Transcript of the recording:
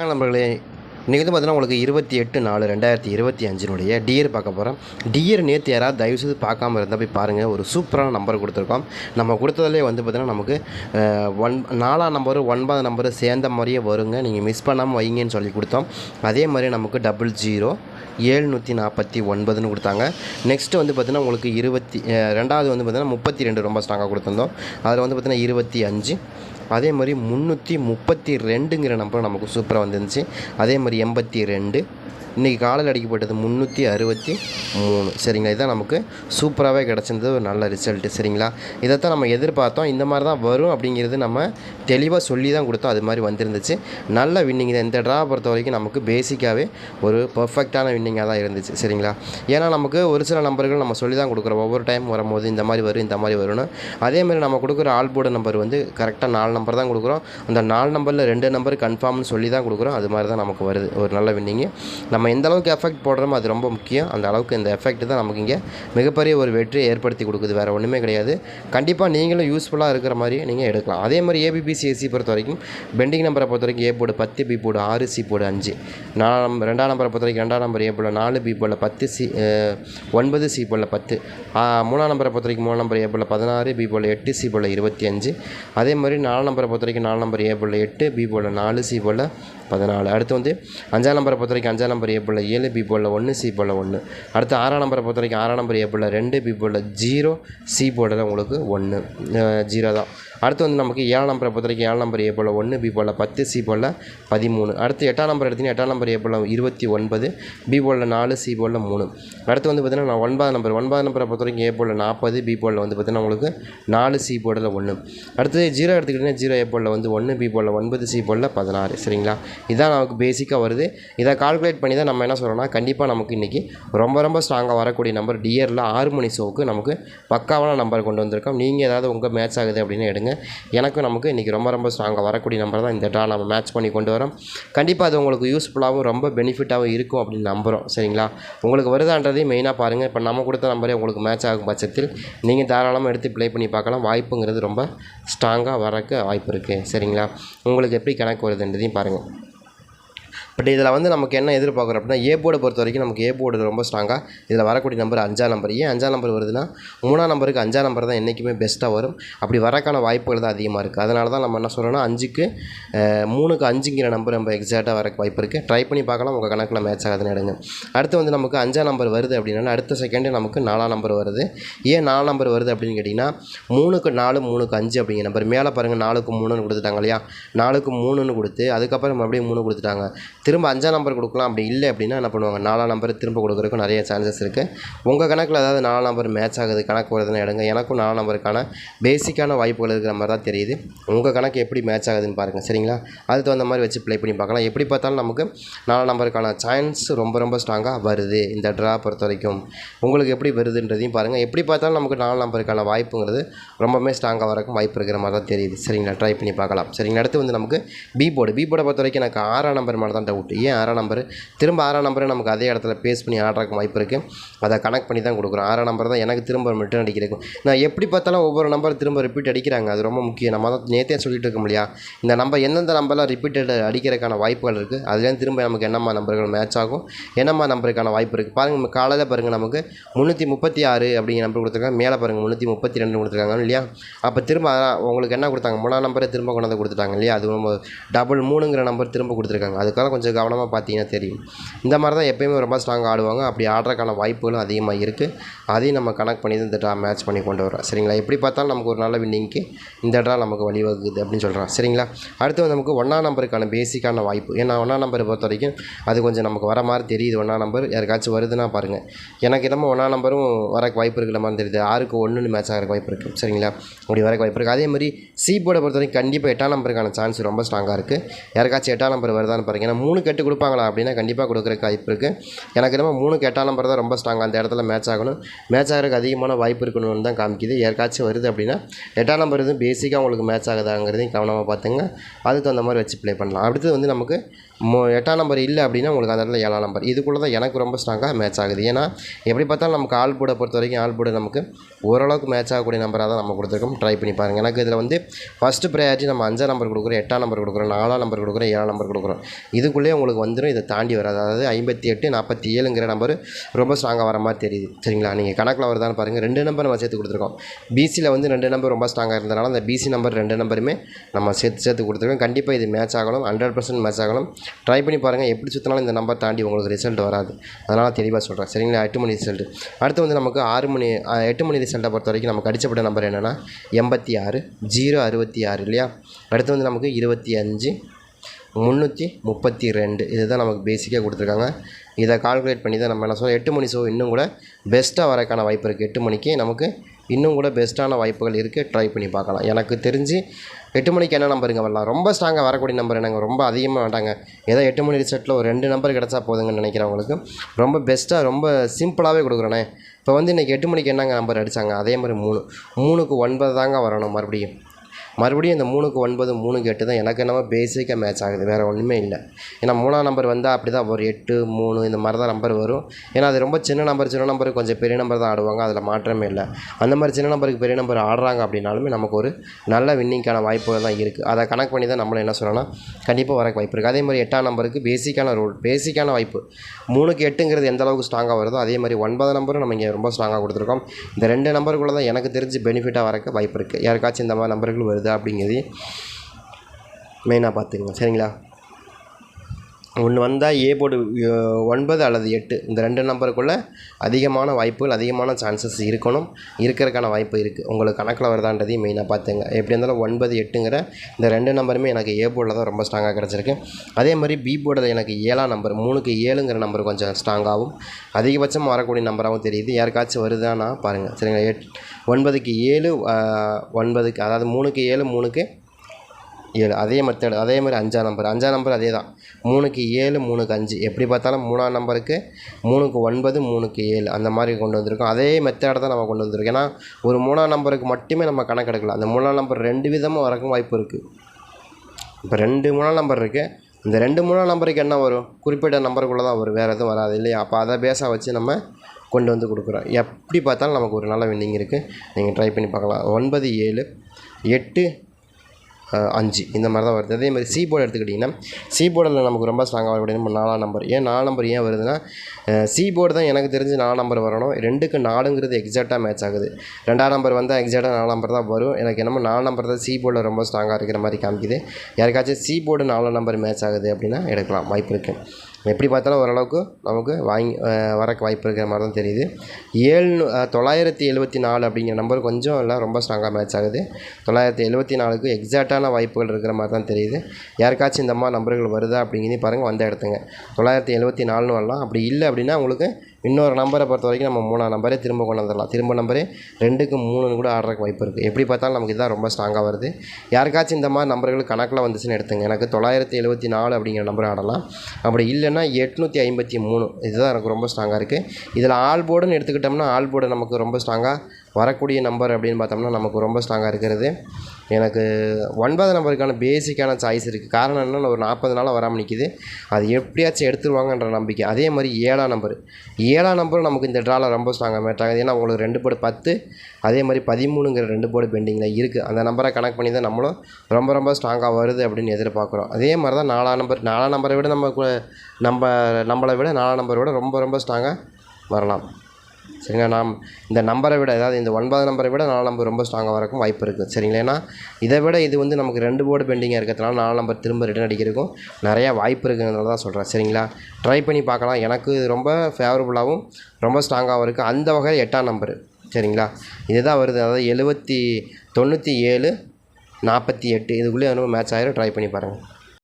நண்பர்களே. இன்றைக்கி வந்து பார்த்தீங்கன்னா உங்களுக்கு இருபத்தி எட்டு நாலு ரெண்டாயிரத்தி இருபத்தி அஞ்சினுடைய டியர் பார்க்க போகிறோம் டியர் நேற்று யாராவது தயவுசெய்து பார்க்காம இருந்தால் போய் பாருங்கள் ஒரு சூப்பரான நம்பர் கொடுத்துருக்கோம். நம்ம கொடுத்ததுலேயே வந்து பார்த்திங்கன்னா நமக்கு ஒன் நாலாம் நம்பரு ஒன்பது நம்பரு சேர்ந்த மாதிரியே வருங்க. நீங்கள் மிஸ் பண்ணாமல் வைங்கன்னு சொல்லி கொடுத்தோம். அதே மாதிரி நமக்கு டபுள் ஜீரோ ஏழ்நூற்றி நாற்பத்தி ஒன்பதுன்னு கொடுத்தாங்க. நெக்ஸ்ட்டு வந்து பார்த்திங்கன்னா உங்களுக்கு இருபத்தி ரெண்டாவது வந்து பார்த்திங்கன்னா முப்பத்தி ரெண்டு ரொம்ப ஸ்ட்ராங்காக கொடுத்துருந்தோம். அதில் வந்து பார்த்திங்கன்னா இருபத்தி அஞ்சு அதே மாதிரி முந்நூற்றி முப்பத்தி ரெண்டுங்கிற நம்பர் நமக்கு சூப்பராக வந்துருந்துச்சு. அதே மாதிரி எண்பத்தி ரெண்டு. இன்றைக்கி காலையில் அடிக்கப்பட்டது முந்நூற்றி அறுபத்தி மூணு. சரிங்களா? இதுதான் நமக்கு சூப்பராகவே கிடச்சிருந்தது. ஒரு நல்ல ரிசல்ட்டு சரிங்களா? இதைத்தான் நம்ம எதிர்பார்த்தோம். இந்த மாதிரி தான் வரும் அப்படிங்கிறது நம்ம தெளிவாக சொல்லி தான் கொடுத்தோம். அது மாதிரி வந்துருந்துச்சு. நல்ல வின்னிங் தான். இந்த ட்ரா பொறுத்த வரைக்கும் நமக்கு பேசிக்காகவே ஒரு பர்ஃபெக்டான வின்னிங்காக தான் இருந்துச்சு. சரிங்களா? ஏன்னா நமக்கு ஒரு சில நம்பர்கள் நம்ம சொல்லி தான் கொடுக்குறோம். ஒவ்வொரு டைம் வரும்போது இந்த மாதிரி வரும் இந்த மாதிரி வரும்னு. அதே மாதிரி நம்ம கொடுக்குற ஆல் நம்பர் வந்து கரெக்டாக நாலு நம்பர் தான் கொடுக்குறோம். அந்த நாலு நம்பரில் ரெண்டு நம்பர் கன்ஃபார்ம்னு சொல்லி தான் கொடுக்குறோம். அது மாதிரி தான் நமக்கு வருது. ஒரு நல்ல வின்னிங்கு நம்ம எந்த அளவுக்கு எஃபெக்ட் போடுறோமோ அது ரொம்ப முக்கியம். அந்த அளவுக்கு இந்த எஃபெக்ட் தான் நமக்கு இங்கே மிகப்பெரிய ஒரு வெற்றியை ஏற்படுத்தி கொடுக்குது. வேறு ஒன்றுமே கிடையாது. கண்டிப்பாக நீங்களும் யூஸ்ஃபுல்லாக இருக்கிற மாதிரி நீங்கள் எடுக்கலாம். அதே மாதிரி ஏபிபிசிஎஸ்சி பொறுத்த வரைக்கும் பெண்டிங் நம்பரை பொறுத்த வரைக்கும் ஏ போர்டு பத்து பி போர்டு ஆறு சி போர்டு அஞ்சு. நாலாம் ரெண்டாம் நம்பரை பொறுத்த வரைக்கும் ரெண்டாம் நம்பர் ஏ போர்டில் நாலு பி போர்டில் பத்து சி ஒன்பது சி போர்டில் பத்து. மூணாம் நம்பரை பொறுத்த வரைக்கும் மூணு நம்பர் ஏ போர்டில் பதினாறு பி போர்டில் எட்டு சி போர்டில் இருபத்தி அஞ்சு. அதே மாதிரி நாலாம் நம்பரை பொறுத்த வரைக்கும் நாலு நம்பர் ஏ போல் எட்டு பி போல் நாலு சி போல் பதினாலு. அடுத்து வந்து அஞ்சாம் நம்பரை பொறுத்த வரைக்கும் அஞ்சாம் நம்பர் ஏ ஏழு பி போர்டில் ஒன்று சி போர்டில் ஒன்று அடுத்து ஆறாம் நம்பரை பொறுத்த வரைக்கும் ஆறாம் நம்பர் ஏ போர்டில் ரெண்டு பி போர்டில் ஜீரோ சி போர்டில் உங்களுக்கு ஒன்று ஜீரோ தான். அடுத்து வந்து நமக்கு ஏழாம் நம்பரை பொறுத்த வரைக்கும் ஏழாம் நம்பர் ஏ போல் ஒன்று பி போல் பத்து சி போல் பதிமூணு. அடுத்து எட்டாம் நம்பர் எடுத்தீங்கன்னா எட்டாம் நம்பர் ஏ போல் இருபத்தி ஒன்பது பி போலில் நாலு சி போலில் மூணு. அடுத்து வந்து பார்த்திங்கன்னா நான் ஒன்பதாம் நம்பர் ஒன்பதாம் நம்பரை பொறுத்த வரைக்கும் ஏ போலில் நாற்பது பி போலில் வந்து பார்த்திங்கன்னா உங்களுக்கு நாலு சி போர்டில் ஒன்று அடுத்து ஜீரோ எடுத்துக்கிட்டிங்கன்னா ஜீரோ ஏ போலில் வந்து ஒன்று பி போலில் ஒன்பது சி போலில் பதினாறு. சரிங்களா? இதான் நமக்கு பேசிக்காக வருது. இதை கால்குலேட் பண்ணி தான் நம்ம என்ன சொல்கிறோம்னா கண்டிப்பாக நமக்கு இன்றைக்கி ரொம்ப ரொம்ப ஸ்ட்ராங்காக வரக்கூடிய நம்பர் டியரில் ஆறு மணி ஷோவுக்கு நமக்கு பக்காவான நம்பர் கொண்டு வந்திருக்கோம். நீங்கள் ஏதாவது உங்கள் மேட்ச் ஆகுது அப்படின்னு எடுங்க. எனக்கும் நமக்கு இன்றைக்கி ரொம்ப ரொம்ப ஸ்ட்ராங்காக வரக்கூடிய நம்பர் தான் இந்த ட்ரா நம்ம மேட்ச் பண்ணி கொண்டு வரோம். கண்டிப்பாக அது உங்களுக்கு யூஸ்ஃபுல்லாகவும் ரொம்ப பெனிஃபிட்டாகவும் இருக்கும் அப்படின்னு நம்புகிறோம் சரிங்களா? உங்களுக்கு வருதான்றதையும் மெயினாக பாருங்கள் இப்போ நம்ம கொடுத்த நம்பரே உங்களுக்கு மேட்ச் ஆகும் பட்சத்தில் நீங்கள் தாராளமாக எடுத்து ப்ளே பண்ணி பார்க்கலாம். வாய்ப்புங்கிறது ரொம்ப ஸ்ட்ராங்காக வரக்கு வாய்ப்பு இருக்குது சரிங்களா? உங்களுக்கு எப்படி கணக்கு வருதுன்றதையும் பாருங்கள் பட் இதில் வந்து நமக்கு என்ன எதிர்பார்க்குறோம் அப்படின்னா ஏ போர்டை பொறுத்த வரைக்கும் நமக்கு ஏ போர்டு ரொம்ப ஸ்ட்ராங்காக இதில் வரக்கூடிய நம்பர் அஞ்சாம் நம்பர் ஏன் அஞ்சாம் நம்பர் வருதுன்னா மூணாம் நம்பருக்கு அஞ்சாம் நம்பர் தான் என்றைக்குமே பெஸ்ட்டாக வரும். அப்படி வரக்கான வாய்ப்புகள் தான் அதிகமாக இருக்குது அதனால தான் நம்ம என்ன சொல்கிறோன்னா அஞ்சுக்கு மூணுக்கு அஞ்சுங்கிற நம்பர் நம்ம எக்ஸாக்டாக வரக்கு வாய்ப்பு இருக்குது ட்ரை பண்ணி பார்க்கலாம் உங்கள் கணக்கில் மேட்ச் ஆகுதுன்னு எடுங்க. அடுத்து வந்து நமக்கு அஞ்சாம் நம்பர் வருது அப்படின்னா அடுத்த செகண்டு நமக்கு நாலாம் நம்பர் வருது. ஏன் நாலாம் நம்பர் வருது அப்படின்னு கேட்டிங்கன்னா மூணுக்கு நாலு மூணுக்கு அஞ்சு அப்படிங்கிற நம்பர் மேலே பாருங்கள் நாலுக்கு மூணுன்னு கொடுத்துட்டாங்க இல்லையா? நாலுக்கு மூணுன்னு கொடுத்து அதுக்கப்புறம் மறுபடியும் மூணு கொடுத்துட்டாங்க. திரும்ப அஞ்சாம் நம்பர் கொடுக்கலாம். அப்படி இல்லை அப்படின்னா என்ன பண்ணுவாங்க? நாலாம் நம்பர் திரும்ப கொடுக்குறதுக்கும் நிறைய சான்சஸ் இருக்குது உங்கள் கணக்கில் ஏதாவது நாலாம் நம்பர் மேட்ச் ஆகுது கணக்கு வருதுன்னு எடுங்க. எனக்கும் நாலாம் நம்பருக்கான பேசிக்கான வாய்ப்புகள் இருக்கிற மாதிரி தான் தெரியுது. உங்கள் கணக்கு எப்படி மேட்ச் ஆகுதுன்னு பாருங்கள் சரிங்களா? அதுக்கு தகுந்த மாதிரி வச்சு ப்ளே பண்ணி பார்க்கலாம். எப்படி பார்த்தாலும் நமக்கு நாலாம் நம்பருக்கான சான்ஸ் ரொம்ப ரொம்ப ஸ்ட்ராங்காக வருது. இந்த ட்ரா பொறுத்த வரைக்கும். உங்களுக்கு எப்படி வருதுன்றதையும் பாருங்கள் எப்படி பார்த்தாலும் நமக்கு நாலாம் நம்பருக்கான வாய்ப்புங்கிறது ரொம்பவுமே ஸ்ட்ராங்காக வரக்கும் வாய்ப்பு இருக்கிற மாதிரி தான் தெரியுது. சரிங்களா? ட்ரை பண்ணி பார்க்கலாம். சரிங்களா? அடுத்து வந்து நமக்கு பி போர்டு பி போர்டை பொறுத்த வரைக்கும் எனக்கு ஆறாம் நம்பர் மாதிரி தான் டவுட் ஏன் ஆறாம் நம்பர்? திரும்ப ஆறாம் நம்பரை நமக்கு அதே இடத்துல பேஸ் பண்ணி ஆடுறதுக்கு வாய்ப்பு இருக்குது அதை கனெக்ட் பண்ணி தான் கொடுக்குறோம். ஆறாம் நம்பர் தான் எனக்கு திரும்ப ரிட்டர்ன் அடிக்கிறதுக்கும் நான் எப்படி பார்த்தாலும் ஒவ்வொரு நம்பர் திரும்ப ரிப்பீட் அடிக்கிறாங்க. அது ரொம்ப முக்கியம். நம்ம தான் நேற்றே சொல்லிட்டு இருக்க முடியா இந்த நம்பர் எந்தெந்த நம்பர்லாம் ரிப்பீட்டட் அடிக்கிறதுக்கான வாய்ப்புகள் இருக்குது அதுலேருந்து திரும்ப நமக்கு என்னம்மா நம்பர்கள் மேட்ச் ஆகும்? என்னம்மா நம்பருக்கான வாய்ப்பு இருக்குது பாருங்கள் காலையில் பாருங்கள் நமக்கு முந்நூற்றி முப்பத்தி ஆறு அப்படிங்கிற நம்பர் கொடுத்துருக்காங்க. மேலே பாருங்கள் முந்நூற்றி முப்பத்தி ரெண்டு கொடுத்துருக்காங்க இல்லையா? அப்போ திரும்ப உங்களுக்கு என்ன கொடுத்தாங்க? மூணாம் நம்பரை திரும்ப கொண்டாந்து கொடுத்துட்டாங்க இல்லையா? அது ரொம்ப டபுள் மூணுங்கிற நம்பர் திரும்ப கொடுத்துருக்காங்க. அதுக்காக கொஞ்சம் கவனமாக பார்த்தீங்கன்னா தெரியும். இந்த மாதிரி தான் எப்பயுமே ரொம்ப ஸ்ட்ராங்காக ஆடுவாங்க. அப்படி ஆடுறதுக்கான வாய்ப்புகளும் அதிகமாக இருக்குது அதையும் நம்ம கனெக்ட் பண்ணி தான் இந்த ட்ரா மேட்ச் பண்ணி கொண்டு வரோம் சரிங்களா? எப்படி பார்த்தாலும் நமக்கு ஒரு நல்ல வின்னிங்க்கு இந்த ட்ரா நமக்கு வழிவகுக்குது அப்படின்னு சொல்கிறோம் சரிங்களா? அடுத்து வந்து நமக்கு ஒன்றாம் நம்பருக்கான பேசிக்கான வாய்ப்பு. ஏன்னா ஒன்றாம் நம்பரை பொறுத்த வரைக்கும் அது கொஞ்சம் நமக்கு வர மாதிரி தெரியுது. ஒன்றாம் நம்பர் யாருக்காச்சும் வருதுன்னா பாருங்கள் எனக்கு என்னமோ ஒன்றாம் நம்பரும் வரக்கு வாய்ப்பு இருக்கிற மாதிரி தெரியுது. ஆறுக்கு ஒன்றுன்னு மேட்ச் ஆகிறக்கு வாய்ப்பு இருக்குது சரிங்களா? அப்படி வரக்கு வாய்ப்பு இருக்குது அதே மாதிரி சி போர்டை பொறுத்த வரைக்கும் கண்டிப்பாக எட்டாம் நம்பருக்கான சான்ஸ் ரொம்ப ஸ்ட்ராங்காக இருக்குது யாருக்காச்சும் எட்டாம் நம்பர் வருதான்னு பாருங்கள் ஏன்னா மூணு மூணு கெட்டு கொடுப்பாங்களா அப்படின்னா கண்டிப்பாக கொடுக்குறக்கு வாய்ப்பு இருக்குது எனக்கு என்னமோ மூணு எட்டாம் நம்பர் தான் ரொம்ப ஸ்ட்ராங் அந்த இடத்துல மேட்ச் ஆகணும். மேட்ச் ஆகிறதுக்கு அதிகமான வாய்ப்பு இருக்கணும்னு தான் காமிக்குது. யாருக்காச்சும் வருது அப்படின்னா எட்டாம் நம்பர் இது பேசிக்காக உங்களுக்கு மேட்ச் ஆகுதாங்கிறதையும் கவனமாக பார்த்துங்க. அதுக்கு தகுந்த மாதிரி வச்சு ப்ளே பண்ணலாம். அடுத்தது வந்து நமக்கு மோ எட்டாம் நம்பர் இல்லை அப்படின்னா உங்களுக்கு அந்த இடத்துல ஏழாம் நம்பர் இதுக்குள்ளே தான் எனக்கு ரொம்ப ஸ்ட்ராங்காக மேட்ச் ஆகுது. ஏன்னா எப்படி பார்த்தாலும் நமக்கு ஆள் போட பொறுத்த வரைக்கும் ஆள் போட நமக்கு ஓரளவுக்கு மேட்ச் ஆகக்கூடிய நம்பராக தான் நம்ம கொடுத்துருக்கோம். ட்ரை பண்ணி பாருங்கள் எனக்கு இதில் வந்து ஃபஸ்ட்டு ப்ரையாரிட்டி நம்ம அஞ்சாம் நம்பர் கொடுக்குறோம் எட்டாம் நம்பர் கொடுக்குறோம் நாலாம் நம்பர் கொடுக்குறோம் ஏழாம் நம்பர் கொடுக்குறோம். இதுக்குள்ளேயே உங்களுக்கு வந்துடும் இதை தாண்டி வராது. அதாவது ஐம்பத்தி எட்டு நாற்பத்தி ஏழுங்கிற நம்பர் ரொம்ப ஸ்ட்ராங்காக வர மாதிரி தெரியுது. சரிங்களா? நீங்கள் கணக்கில் வருதான்னு பாருங்கள் ரெண்டு நம்பர் நம்ம சேர்த்து கொடுத்துருக்கோம். பிசியில் வந்து ரெண்டு நம்பர் ரொம்ப ஸ்ட்ராங்காக இருந்தனால அந்த பிசி நம்பர் ரெண்டு நம்பருமே நம்ம சேர்த்து சேர்த்து கொடுத்துருக்கோம். கண்டிப்பாக இது மேட்ச் ஆகணும். ஹண்ட்ரட் பர்சன்ட் மேட்ச் ஆகணும். ட்ரை பண்ணி பாருங்கள் எப்படி சுற்றினாலும் இந்த நம்பர் தாண்டி உங்களுக்கு ரிசல்ட் வராது. அதனால் தெளிவாக சொல்கிறேன் சரிங்களா? எட்டு மணி ரிசல்ட் அடுத்து வந்து நமக்கு ஆறு மணி எட்டு மணி ரிசல்ட்டை பொறுத்த வரைக்கும் நமக்கு அடிச்சப்பட்ட நம்பர் என்னென்னா எண்பத்தி ஆறு ஜீரோ அறுபத்தி ஆறு இல்லையா? அடுத்து வந்து நமக்கு இருபத்தி அஞ்சு முந்நூற்றி முப்பத்தி ரெண்டு. இதுதான் நமக்கு பேசிக்காக கொடுத்துருக்காங்க. இதை கால்குலேட் பண்ணி தான் நம்ம என்ன சொல்கிறோம் எட்டு மணி ஷோ இன்னும் கூட பெஸ்ட்டாக வரக்கான வாய்ப்பு இருக்குது எட்டு மணிக்கு நமக்கு இன்னும் கூட பெஸ்ட்டான வாய்ப்புகள் இருக்குது ட்ரை பண்ணி பார்க்கலாம். எனக்கு தெரிஞ்சு எட்டு மணிக்கு என்ன நம்பருங்க வரலாம்? ரொம்ப ஸ்ட்ராங்காக வரக்கூடிய நம்பர் என்னங்க? ரொம்ப அதிகமாக வேண்டாங்க. ஏதோ எட்டு மணி ரிசல்ட்டில் ஒரு ரெண்டு நம்பர் கிடச்சா போதுங்கன்னு நினைக்கிறவங்களுக்கு ரொம்ப பெஸ்ட்டாக ரொம்ப சிம்பிளாகவே கொடுக்குறேனே. இப்போ வந்து இன்றைக்கி எட்டு மணிக்கு என்னங்க நம்பர் அடித்தாங்க அதே மாதிரி மூணு. மூணுக்கு ஒன்பது தாங்க வரணும் மறுபடியும். மறுபடியும் இந்த மூணுக்கு ஒன்பது மூணுக்கு எட்டு தான் எனக்கு என்னமோ பேசிக்காக மேட்ச் ஆகுது. வேறு ஒன்றுமே இல்லை. ஏன்னா மூணாம் நம்பர் வந்தால் அப்படி தான் ஒரு எட்டு மூணு இந்த மாதிரி தான் நம்பர் வரும். ஏன்னா அது ரொம்ப சின்ன நம்பர் சின்ன நம்பர் கொஞ்சம் பெரிய நம்பர் தான் ஆடுவாங்க. அதில் மாற்றமே இல்லை. அந்த மாதிரி சின்ன நம்பருக்கு பெரிய நம்பர் ஆடுறாங்க அப்படின்னாலுமே நமக்கு ஒரு நல்ல வின்னிங்க்கான வாய்ப்புகள் தான் இருக்குது அதை கணக்கு பண்ணி தான் நம்மளை என்ன சொல்லணும்னா கண்டிப்பாக வரக்கு வாய்ப்பு இருக்குது அதே மாதிரி எட்டாம் நம்பருக்கு பேசிக்கான ரூல் பேசிக்கான வாய்ப்பு. மூணுக்கு எட்டுங்கிறது எந்த அளவுக்கு ஸ்ட்ராங்காக வருதோ அதே மாதிரி ஒன்பது நம்பரும் நம்ம இங்கே ரொம்ப ஸ்ட்ராங்காக கொடுத்துருக்கோம். இந்த ரெண்டு நம்பருக்குள்ளே தான் எனக்கு தெரிஞ்சு பெனிஃபிட்டாக வரக்கு வாய்ப்பு இருக்குது யாருக்காச்சும் இந்த மாதிரி நம்பர்கள் வருது அப்படிங்கிறதையும் மெயினாக பார்த்துக்குங்க. சரிங்களா? ஒன்று வந்தால் ஏ போர்டு ஒன்பது அல்லது எட்டு. இந்த ரெண்டு நம்பருக்குள்ளே அதிகமான வாய்ப்புகள் அதிகமான சான்சஸ் இருக்கணும். இருக்கிறதுக்கான வாய்ப்பு இருக்குது உங்களுக்கு கணக்கில் வருதான்றதையும் மெயினாக பார்த்துங்க எப்படி இருந்தாலும் ஒன்பது எட்டுங்கிற இந்த ரெண்டு நம்பருமே எனக்கு ஏ போர்டில் தான் ரொம்ப ஸ்ட்ராங்காக கிடச்சிருக்கு. அதே மாதிரி பி போர்டில் எனக்கு ஏழாம் நம்பர் மூணுக்கு ஏழுங்கிற நம்பர் கொஞ்சம் ஸ்ட்ராங்காகவும் அதிகபட்சம் வரக்கூடிய நம்பராகவும் தெரியுது. யாருக்காச்சும் வருதானா பாருங்கள் சரிங்களா? எட் ஒன்பதுக்கு ஏழு ஒன்பதுக்கு அதாவது மூணுக்கு ஏழு மூணுக்கு ஏழு. அதே மெத்தட் அதே மாதிரி அஞ்சாம் நம்பர். அஞ்சாம் நம்பர் அதே தான். மூணுக்கு ஏழு மூணுக்கு அஞ்சு. எப்படி பார்த்தாலும் மூணாம் நம்பருக்கு மூணுக்கு ஒன்பது மூணுக்கு ஏழு. அந்த மாதிரி கொண்டு வந்திருக்கோம். அதே மெத்தடை தான் நம்ம கொண்டு வந்திருக்கோம். ஏன்னா ஒரு மூணாம் நம்பருக்கு மட்டுமே நம்ம கணக்கெடுக்கலாம் அந்த மூணாம் நம்பர் ரெண்டு விதமாக வரக்கும் வாய்ப்பு இருக்குது இப்போ ரெண்டு மூணாம் நம்பர் இருக்குது இந்த ரெண்டு மூணாம் நம்பருக்கு என்ன வரும்? குறிப்பிட்ட நம்பருக்குள்ளே தான் வரும். வேறு எதுவும் வராது இல்லையா? அப்போ அதை பேஸாக வச்சு நம்ம கொண்டு வந்து கொடுக்குறோம். எப்படி பார்த்தாலும் நமக்கு ஒரு நல்ல வின்னிங் இருக்குது நீங்கள் ட்ரை பண்ணி பார்க்கலாம். ஒன்பது ஏழு எட்டு அஞ்சு. இந்த மாதிரி தான் வருது. அதே மாதிரி சி போர்டு எடுத்துக்கிட்டிங்கன்னா சி போர்டில் நமக்கு ரொம்ப ஸ்ட்ராங்காக வரக்கூடிய நம்ம நாலாம் நம்பர் ஏன் நாலு நம்பர் ஏன் வருதுன்னா சி போர்டு தான் எனக்கு தெரிஞ்சு நாலு நம்பர் வரணும். ரெண்டுக்கு நாலுங்கிறது எக்ஸாக்டாக மேட்ச் ஆகுது. ரெண்டாம் நம்பர் வந்தால் எக்ஸாக்டாக நாலு நம்பர் தான் வரும். எனக்கு என்னமோ நாலு நம்பர் தான் சி போர்டில் ரொம்ப ஸ்ட்ராங்காக இருக்கிற மாதிரி காமிக்குது. யாருக்காச்சும் சி போர்டு நாலு நம்பர் மேட்ச் ஆகுது அப்படின்னா எடுக்கலாம். வாய்ப்பு இருக்குது எப்படி பார்த்தாலும் ஓரளவுக்கு நமக்கு வாங்கி வரக்கு வாய்ப்பு இருக்கிற மாதிரி தான் தெரியுது. ஏழு தொள்ளாயிரத்தி எழுபத்தி நாலு அப்படிங்கிற நம்பர் கொஞ்சம் எல்லாம் ரொம்ப ஸ்ட்ராங்காக மேட்ச் ஆகுது. தொள்ளாயிரத்தி எழுபத்தி நாலுக்கு எக்ஸாக்டான வாய்ப்புகள் இருக்கிற மாதிரி தான் தெரியுது. யாருக்காச்சும் இந்த மாதிரி நம்பர்கள் வருதா அப்படிங்கிறதையும் பாருங்கள் வந்த இடத்துங்க. தொள்ளாயிரத்தி எழுபத்தி நாலுன்னு வரலாம். அப்படி இல்லை அப்படின்னா உங்களுக்கு இன்னொரு நம்பரை பொறுத்த வரைக்கும் நம்ம மூணாம் நம்பரே திரும்ப கொண்டு வந்துடலாம். திரும்ப நம்பரே ரெண்டுக்கு மூணுன்னு கூட ஆடுறதுக்கு வாய்ப்பு இருக்குது எப்படி பார்த்தாலும் நமக்கு இதுதான் ரொம்ப ஸ்ட்ராங்காக வருது. யாருக்காச்சும் இந்த மாதிரி நம்பர்கள் கணக்கில் வந்துச்சுன்னு எடுத்துங்க. எனக்கு தொள்ளாயிரத்தி எழுபத்தி நாலு அப்படிங்கிற நம்பர் ஆடலாம். அப்படி இல்லைன்னா எட்நூற்றி ஐம்பத்தி மூணு. இதுதான் எனக்கு ரொம்ப ஸ்ட்ராங்காக இருக்குது இதில் ஆல் போர்டுன்னு எடுத்துக்கிட்டோம்னா ஆல் போர்டு நமக்கு ரொம்ப ஸ்ட்ராங்காக வரக்கூடிய நம்பர் அப்படின்னு பார்த்தோம்னா நமக்கு ரொம்ப ஸ்ட்ராங்காக இருக்கிறது. எனக்கு ஒன்பது நம்பருக்கான பேசிக்கான சாய்ஸ் இருக்குது காரணம் என்னென்னா ஒரு நாற்பது நாளாக வராமல் நிற்கிது அது எப்படியாச்சும் எடுத்துருவாங்கன்ற நம்பிக்கை. அதே மாதிரி ஏழாம் நம்பர் ஏழாம் நம்பரும் நமக்கு இந்த ட்ராவில் ரொம்ப ஸ்ட்ராங்காக மேட் ஆகுது. ஏன்னா உங்களுக்கு ரெண்டு போர்டு பத்து அதே மாதிரி பதிமூணுங்கிற ரெண்டு போர்டு பெண்டிங்கில் இருக்குது அந்த நம்பரை கனெக்ட் பண்ணி தான் நம்மளும் ரொம்ப ரொம்ப ஸ்ட்ராங்காக வருது அப்படின்னு எதிர்பார்க்குறோம். அதே மாதிரி தான் நாலாம் நம்பர் நாலாம் நம்பரை விட நம்ம நம்ம நம்மளை விட நாலாம் நம்பரை விட ரொம்ப ரொம்ப ஸ்ட்ராங்காக வரலாம். சரிங்களா? நாம் இந்த நம்பரை விட அதாவது இந்த ஒன்பது நம்பரை விட நாலு நம்பர் ரொம்ப ஸ்ட்ராங்காக வரக்கும் வாய்ப்பு இருக்குது சரிங்களா? ஏன்னா இதை விட இது வந்து நமக்கு ரெண்டு போர்டு பெண்டிங்காக இருக்கிறதுனால நாலு நம்பர் திரும்ப ரிட்டன் அடிக்கிறதுக்கும் நிறையா வாய்ப்பு இருக்குங்கிறதுனால தான் சொல்கிறேன் சரிங்களா? ட்ரை பண்ணி பார்க்கலாம். எனக்கு இது ரொம்ப ஃபேவரபுளாகவும் ரொம்ப ஸ்ட்ராங்காகவும் இருக்குது அந்த வகையில் எட்டாம் நம்பரு. சரிங்களா? இதுதான் வருது. அதாவது எழுபத்தி தொண்ணூற்றி ஏழு நாற்பத்தி எட்டு. இதுக்குள்ளே மேட்ச் ஆகிரும் ட்ரை பண்ணி பாருங்கள்